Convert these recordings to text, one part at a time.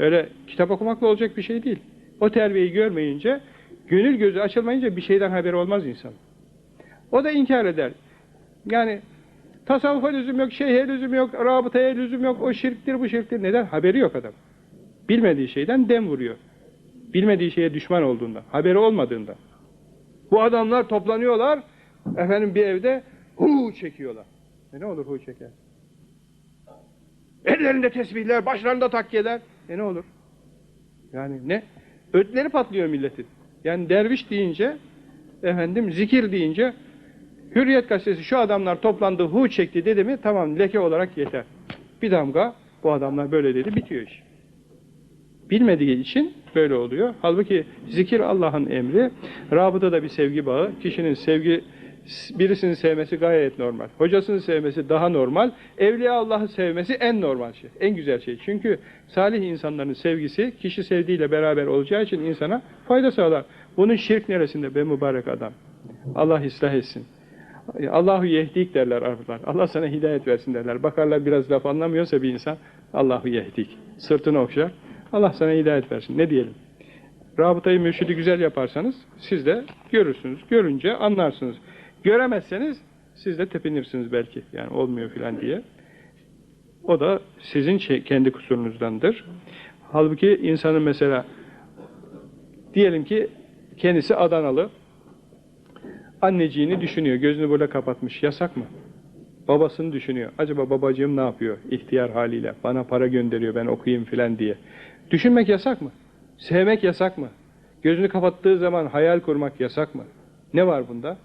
Öyle kitap okumakla olacak bir şey değil. O terbiyeyi görmeyince, gönül gözü açılmayınca bir şeyden haberi olmaz insan. O da inkar eder. Yani tasavvufa lüzum yok, şeyhe lüzum yok, rabıtaya lüzum yok, o şirktir bu şirktir. Neden? Haberi yok adam. Bilmediği şeyden dem vuruyor. Bilmediği şeye düşman olduğundan, haberi olmadığından. Bu adamlar toplanıyorlar, efendim bir evde hu çekiyorlar. E ne olur hu çeker? Ellerinde tesbihler, başlarında takkiyeler. E ne olur? Yani ne? Ötleri patlıyor milletin. Yani derviş deyince, efendim zikir deyince, Hürriyet gazetesi şu adamlar toplandı, hu çekti dedi mi, tamam leke olarak yeter. Bir damga, bu adamlar böyle dedi, bitiyor iş. Bilmediği için böyle oluyor. Halbuki zikir Allah'ın emri. Rabıta da bir sevgi bağı. Kişinin sevgi birisini sevmesi gayet normal. Hocasını sevmesi daha normal. Evliya Allah'ı sevmesi en normal şey. En güzel şey. Çünkü salih insanların sevgisi kişi sevdiğiyle beraber olacağı için insana fayda sağlar. Bunun şirk neresinde be mübarek adam? Allah ıslah etsin. Allahu yehdik derler Araplar. Allah sana hidayet versin derler. Bakarlar biraz laf anlamıyorsa bir insan Allahu yehdik. Sırtını okşar. Allah sana hidayet versin. Ne diyelim? Rabıtayı mürşidi güzel yaparsanız siz de görürsünüz. Görünce anlarsınız. Göremezseniz siz de tepinirsiniz belki. Yani olmuyor filan diye. O da sizin şey, kendi kusurunuzdandır. Halbuki insanın mesela diyelim ki kendisi Adanalı anneciğini düşünüyor. Gözünü böyle kapatmış. Yasak mı? Babasını düşünüyor. Acaba babacığım ne yapıyor? İhtiyar haliyle. Bana para gönderiyor ben okuyayım filan diye. Düşünmek yasak mı? Sevmek yasak mı? Gözünü kapattığı zaman hayal kurmak yasak mı? Ne var bunda?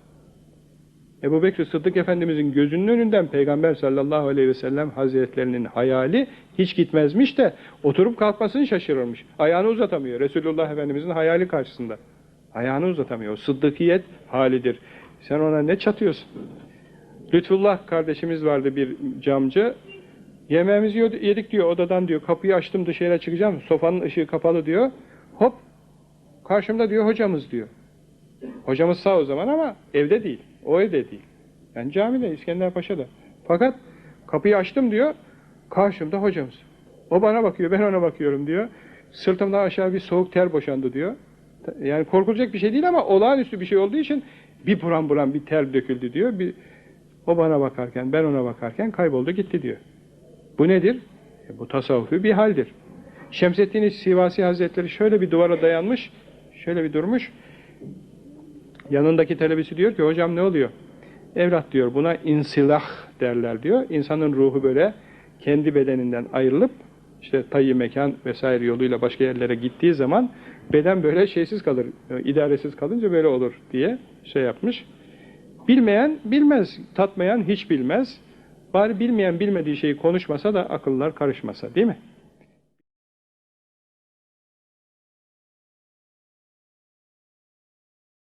Ebu Bekir Sıddık Efendimizin gözünün önünden Peygamber sallallahu aleyhi ve sellem hazretlerinin hayali hiç gitmezmiş de oturup kalkmasını şaşırırmış. Ayağını uzatamıyor Resulullah Efendimizin hayali karşısında. Ayağını uzatamıyor. Sıddıkiyet halidir. Sen ona ne çatıyorsun? Lütfullah kardeşimiz vardı bir camcı. Yemeğimizi yedik diyor odadan diyor. Kapıyı açtım dışarı çıkacağım. Sofanın ışığı kapalı diyor. Hop karşımda diyor hocamız diyor. Hocamız sağ o zaman ama evde değil. O evde değil. Yani camide İskender Paşa'da. Fakat kapıyı açtım diyor. Karşımda hocamız. O bana bakıyor ben ona bakıyorum diyor. Sırtımdan aşağı bir soğuk ter boşandı diyor. Yani korkulacak bir şey değil ama olağanüstü bir şey olduğu için bir buram buram bir ter döküldü diyor. Bir, o bana bakarken ben ona bakarken kayboldu gitti diyor. Bu nedir? E, bu tasavvufi bir haldir. Şemseddin Sivasi Hazretleri şöyle bir duvara dayanmış, şöyle bir durmuş. Yanındaki talebesi diyor ki, hocam ne oluyor? Evlat diyor, buna insilah derler diyor. İnsanın ruhu böyle kendi bedeninden ayrılıp, işte tayyi mekan vesaire yoluyla başka yerlere gittiği zaman beden böyle şeysiz kalır, idaresiz kalınca böyle olur diye şey yapmış. Bilmeyen bilmez, tatmayan hiç bilmez. Bari bilmeyen bilmediği şeyi konuşmasa da akıllar karışmasa değil mi?